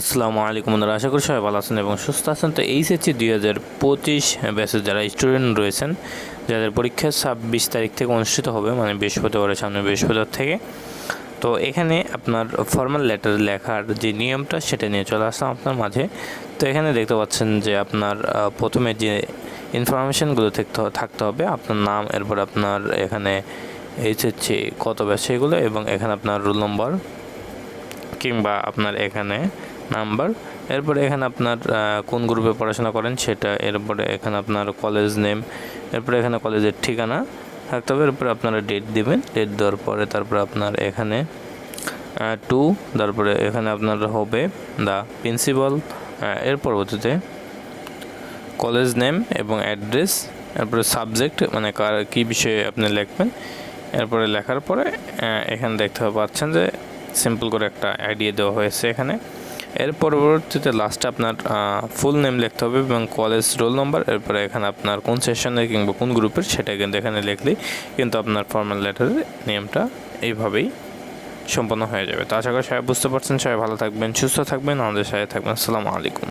আসসালামু আলাইকুম বন্ধুরা, আশা করি সবাই ভালো আছেন এবং সুস্থ আছেন। তো এইচএসসি দুই হাজার পঁচিশ ব্যাচের যারা স্টুডেন্ট রয়েছেন, যাদের পরীক্ষা ছাব্বিশ তারিখ থেকে অনুষ্ঠিত হবে মানে বৃহস্পতিবারের সামনে বৃহস্পতিবার থেকে, তো এখানে আপনার ফর্মাল লেটার লেখার যে নিয়মটা, সেটা নিয়ে চলে আসলাম আপনার মাঝে। তো এখানে দেখতে পাচ্ছেন যে আপনার প্রথমে যে ইনফরমেশানগুলো থাকতে থাকতে হবে, আপনার নাম, এরপর আপনার এখানে এইচএসসি কত ব্যাচ সেগুলো, এবং এখানে আপনার রোল নম্বর কিংবা আপনার এখানে নাম্বার। এরপরে এখানে আপনার কোন গ্রুপে পড়াশোনা করেন সেটা, এরপরে এখানে আপনার কলেজ নেম এরপরে এখানে কলেজের ঠিকানা থাকতে হবে, এরপরে আপনারা ডেট দিবেন। ডেট দেওয়ার পরে তারপরে আপনার এখানে টু তারপরে এখানে আপনার হবে দ্য প্রিন্সিপাল এর পরবর্তীতে কলেজ নেম এবং অ্যাড্রেস এরপরে সাবজেক্ট মানে কার, কী বিষয়ে আপনি লিখবেন, এরপরে লেখার পরে এখানে দেখতে পাচ্ছেন যে সিম্পল করে একটা আইডিয়া দেওয়া হয়েছে এখানে। এর পরবর্তীতে লাস্টে আপনার ফুল নেম লিখতে হবে এবং কলেজ রোল নম্বর এরপরে এখানে আপনার কোন সেশনের কিংবা কোন গ্রুপের সেটা কিন্তু এখানে লিখলেই কিন্তু আপনার ফর্মাল লেটারের নিয়মটা এইভাবেই সম্পন্ন হয়ে যাবে। তো আশা করি সবাই বুঝতে পারছেন। সবাই ভালো থাকবেন, সুস্থ থাকবেন, আমাদের সাথে থাকবেন। আসসালামু আলাইকুম।